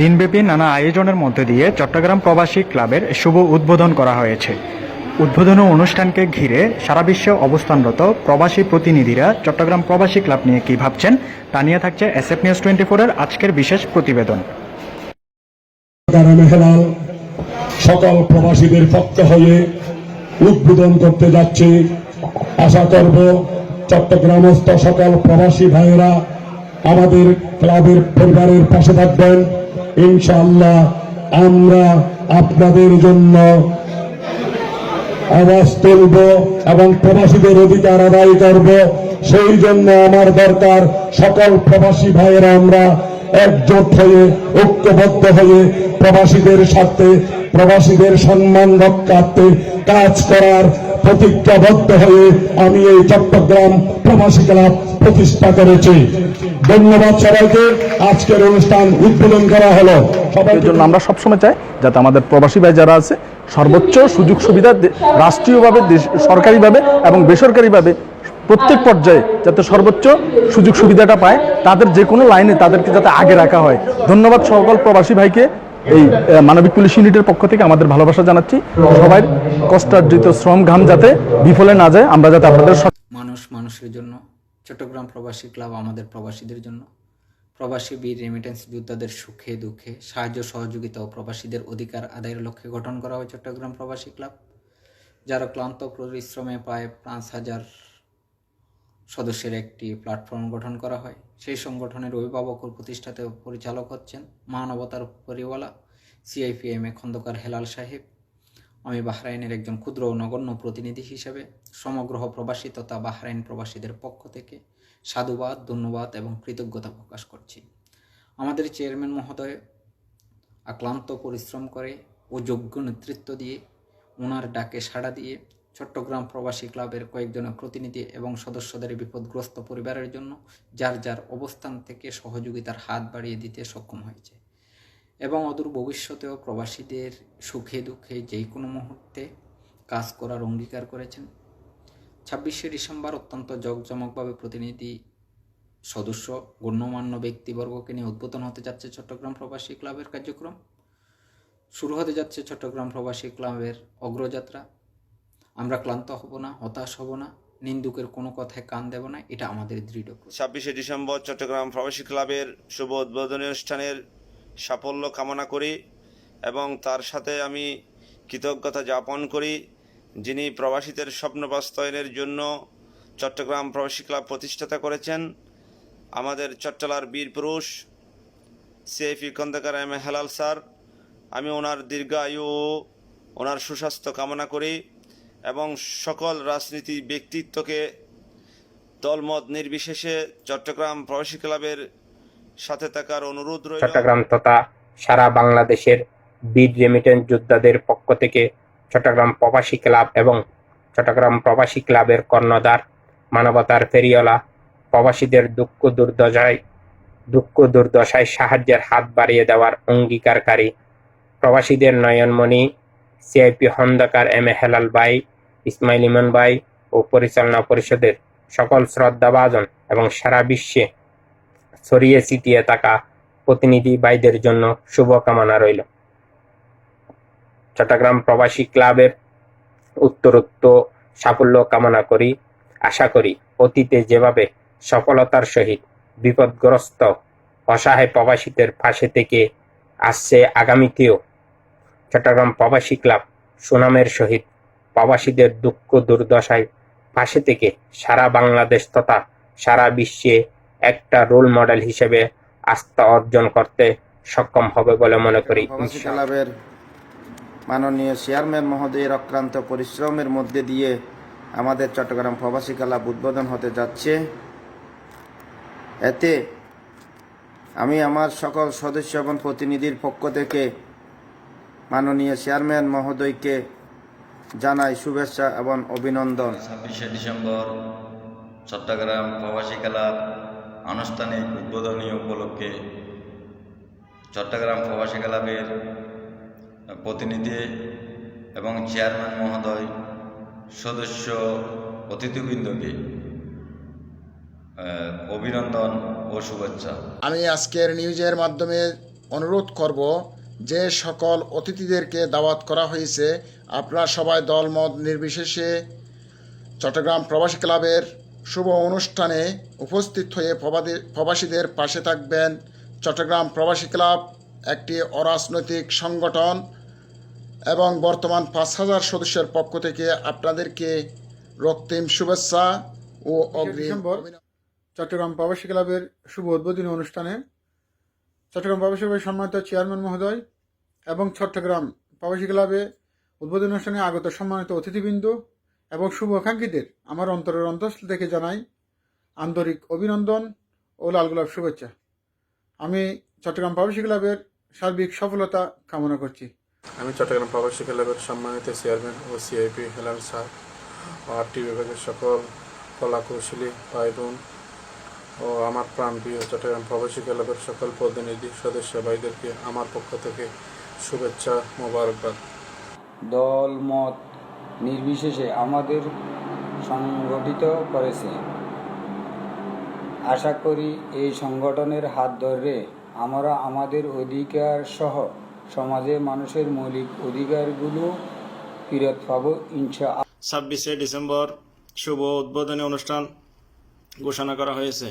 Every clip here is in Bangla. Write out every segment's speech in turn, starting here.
দিনব্যাপী নানা আয়োজনের মধ্যে দিয়ে চট্টগ্রাম প্রবাসী ক্লাবের শুভ উদ্বোধন করা হয়েছে। উদ্বোধনী অনুষ্ঠানকে ঘিরে সারা বিশ্বে অবস্থানরত প্রবাসী প্রতিনিধিরা চট্টগ্রাম প্রবাসী ক্লাব নিয়ে কি ভাবছেন, তা নিয়ে থাকছে এসএফ নিউজ টোয়েন্টি ফোরের আজকের বিশেষ প্রতিবেদন। সকল প্রবাসীদের পক্ষ হয়ে উদ্বোধন করতে যাচ্ছে, আশা করব চট্টগ্রামস্থ সকল প্রবাসী ভাইয়েরা আমাদের ক্লাবের পরিবারের পাশে থাকবেন। ইনশাআল্লাহ আমরা আপনাদের জন্য আওয়াজ তুলব এবং প্রবাসীদের অধিকার আদায় করব। সেই জন্য আমার দরকার সকল প্রবাসী ভাইয়েরা, আমরা একজোট হয়ে, ঐক্যবদ্ধ হয়ে প্রবাসীদের সাথে, প্রবাসীদের সম্মান রক্ষার্থে কাজ করার প্রতিজ্ঞাবদ্ধ হয়ে আমি এই চট্টগ্রাম প্রবাসী ক্লাব প্রতিষ্ঠা করেছি। ধন্যবাদ সবাইকে। আজকের অনুষ্ঠান উদ্বোধন করা হলো। সবাই জন্য আমরা সবসময় চাই যাতে আমাদের প্রবাসী ভাই যারা আছে সর্বোচ্চ সুযোগ সুবিধা রাষ্ট্রীয়ভাবে সরকারিভাবে এবং বেসরকারিভাবে প্রত্যেক পর্যায়ে যাতে সর্বোচ্চ সুযোগ সুবিধাটা পায় তাদের যে কোনো লাইনে তাদেরকে যাতে আগে রাখা হয়। ধন্যবাদ সকল প্রবাসী ভাইকে এই মানবিক পুলিশ ইউনিটের পক্ষ থেকে আমাদের ভালোবাসা জানাচ্ছি। সবাই কষ্টার্জিত শ্রম ঘাম যাতে বিফলে না যায় আমরা যাতে আপনাদের মানুষ মানুষের জন্য চট্টগ্রাম প্রবাসী ক্লাব আমাদের প্রবাসীদের জন্য। প্রবাসী বীর রেমিটেন্স যোদ্ধাদের সুখে দুঃখে, সাহায্য সহযোগিতা ও প্রবাসীদের অধিকার আদায়ের লক্ষ্যে গঠন করা হয় চট্টগ্রাম প্রবাসী ক্লাব, যারা ক্লান্ত পরিশ্রমে প্রায় পাঁচ হাজার সদস্যের একটি প্ল্যাটফর্ম গঠন করা হয়। সেই সংগঠনের অভিভাবক ও প্রতিষ্ঠাতা পরিচালক হচ্ছেন মানবতার পরিওয়ালা সিআইপিএম খন্দকার হেলাল সাহেব। আমি বাহরাইনের একজন ক্ষুদ্র ও নগণ্য প্রতিনিধি হিসেবে সমগ্র প্রবাসী তথা বাহরাইন প্রবাসীদের পক্ষ থেকে সাধুবাদ, ধন্যবাদ এবং কৃতজ্ঞতা প্রকাশ করছি। আমাদের চেয়ারম্যান মহোদয় আক্লান্ত পরিশ্রম করে ও যোগ্য নেতৃত্ব দিয়ে ওনার ডাকে সাড়া দিয়ে চট্টগ্রাম প্রবাসী ক্লাবের কয়েকজনের প্রতিনিধি এবং সদস্যদের বিপদগ্রস্ত পরিবারের জন্য যার যার অবস্থান থেকে সহযোগিতার হাত বাড়িয়ে দিতে সক্ষম হয়েছে। এবং অদূর ভবিষ্যতেও প্রবাসীদের সুখে দুঃখে যে কোনো মুহূর্তে কাজ করার অঙ্গীকার করেছেন। ছাব্বিশে ডিসেম্বর অত্যন্ত জকজমকভাবে প্রতিনিধি সদস্য, গণ্যমান্য ব্যক্তিবর্গকে নিয়ে উদ্বোধন হতে যাচ্ছে চট্টগ্রাম প্রবাসী ক্লাবের কার্যক্রম। শুরু হতে যাচ্ছে চট্টগ্রাম প্রবাসী ক্লাবের অগ্রযাত্রা। আমরা ক্লান্ত হব না, হতাশ হব না, নিন্দুকের কোনো কথায় কান দেব না, এটা আমাদের দৃঢ় ছাব্বিশে ডিসেম্বর চট্টগ্রাম প্রবাসী ক্লাবের শুভ উদ্বোধনী অনুষ্ঠানের সাফল্য কামনা করি এবং তার সাথে আমি কৃতজ্ঞতা জ্ঞাপন করি যিনি প্রবাসীদের স্বপ্ন বাস্তবায়নের জন্য চট্টগ্রাম প্রবাসী ক্লাব প্রতিষ্ঠাতা করেছেন। আমাদের চট্টলার বীর পুরুষ সিএফি খন্দকার এম হেলাল স্যার, আমি ওনার দীর্ঘায়ু ও ওনার সুস্বাস্থ্য কামনা করি এবং সকল রাজনীতি ব্যক্তিত্বকে দলমত নির্বিশেষে চট্টগ্রাম প্রবাসী ক্লাবের সাথে থাকার অনুরোধ চট্টগ্রাম তথা সারা বাংলাদেশের বীর রেমিটেন্স যোদ্ধাদের পক্ষ থেকে চট্টগ্রাম প্রবাসী ক্লাব এবং চট্টগ্রাম প্রবাসী ক্লাবের কর্ণধার, মানবতার ফেরিওয়ালা, প্রবাসীদের দুঃখ দুর্দশায় দুঃখ দুর্দশায় সাহায্যের হাত বাড়িয়ে দেওয়ার অঙ্গীকারকারী প্রবাসীদের নয়নমণি CIP Khondokar M A Helal ভাই, ইসমাইল ইমন ভাই ও পরিচালনা পরিষদের সকল শ্রদ্ধাভাজন এবং সারা বিশ্বে ছড়িয়ে ছিটিয়ে থাকা প্রতিনিধি ভাইদের জন্য শুভকামনা রইল। চট্টগ্রাম প্রবাসী ক্লাবের উত্তরোত্তর সাফল্য কামনা করি। আশা করি অতীতে যেভাবে সফলতার সহিত বিপদগ্রস্ত, অসহায় প্রবাসীদের পাশে থেকে আসছে আগামীতেও চট্টগ্রাম প্রবাসী ক্লাব সুনামের সহিত প্রবাসীদের দুঃখ দুর্দশায় পাশে থেকে সারা বাংলাদেশ তথা সারা বিশ্বে একটা রোল মডেল হিসেবে আস্থা অর্জন করতে সক্ষম হবে বলে মনে করি ক্লাবের মাননীয় চেয়ারম্যান মহোদয়ের অক্রান্ত পরিশ্রমের মধ্যে দিয়ে আমাদের চট্টগ্রাম প্রবাসী ক্লাব উদ্বোধন হতে যাচ্ছে। এতে আমি আমার সকল সদস্য এবং প্রতিনিধির পক্ষ থেকে মাননীয় চেয়ারম্যান মহোদয়কে জানাই শুভেচ্ছা এবং অভিনন্দন। ছাব্বিশে ডিসেম্বর চট্টগ্রাম প্রবাসী খেলার আনুষ্ঠানিক উদ্বোধনী উপলক্ষে চট্টগ্রাম প্রবাসী ক্লাবের প্রতিনিধি এবং চেয়ারম্যান মহোদয়, সদস্য অতিথিবৃন্দকে অভিনন্দন ও শুভেচ্ছা। আমি আজকের নিউজের মাধ্যমে অনুরোধ করব, যে সকল অতিথিদেরকে দাওয়াত করা হয়েছে, আপনারা সবাই দলমত নির্বিশেষে চট্টগ্রাম প্রবাসী ক্লাবের শুভ অনুষ্ঠানে উপস্থিত হয়ে প্রবাদী- প্রবাসীদের পাশে থাকবেন চট্টগ্রাম প্রবাসী ক্লাব একটি অরাজনৈতিক সংগঠন এবং বর্তমান পাঁচ হাজার সদস্যের পক্ষ থেকে আপনাদেরকে রক্তিম শুভেচ্ছা ও অগ্রিম ডিসেম্বর চট্টগ্রাম প্রবাসী ক্লাবের শুভ উদ্বোধনী অনুষ্ঠানে চট্টগ্রাম প্রবাসী ক্লাবের সম্মানিত চেয়ারম্যান মহোদয় এবং চট্টগ্রাম প্রবাসী ক্লাবে উদ্বোধনী অনুষ্ঠানে আগত সম্মানিত অতিথিবৃন্দ এবং শুভাকাঙ্ক্ষীদের আমার অন্তরের অন্তঃস্থল থেকে জানাই আন্তরিক অভিনন্দন ও লাল গোলাপ শুভেচ্ছা। আমি চট্টগ্রাম প্রবাসী ক্লাবের সার্বিক সফলতা কামনা করছি। আমি চট্টগ্রাম প্রবাসী ক্লাবের সম্মানিত চেয়ারম্যান ও সিআইপি হেলাল স্যার ও আরটি বিভাগের সকল কলাকৌশলী ভাই বোন ও আমার প্রাণপ্রিয় চট্টগ্রাম প্রবাসী ক্লাবের সকল প্রতিনিধি সদস্য ভাইদেরকে আমার পক্ষ থেকে শুভেচ্ছা মোবারকবাদ। দল মত নির্বিশেষে আমাদের সংগঠিত করেছে। আশা করি এই সংগঠনের হাত ধরে আমরা আমাদের অধিকার সহ সমাজে মানুষের মৌলিক অধিকারগুলো ফিরত পাবো ইনশা ছাব্বিশে ডিসেম্বর শুভ উদ্বোধনী অনুষ্ঠান ঘোষণা করা হয়েছে।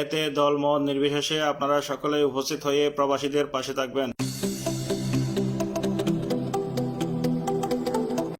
এতে দল মত নির্বিশেষে আপনারা সকলে উপস্থিত হয়ে প্রবাসীদের পাশে থাকবেন।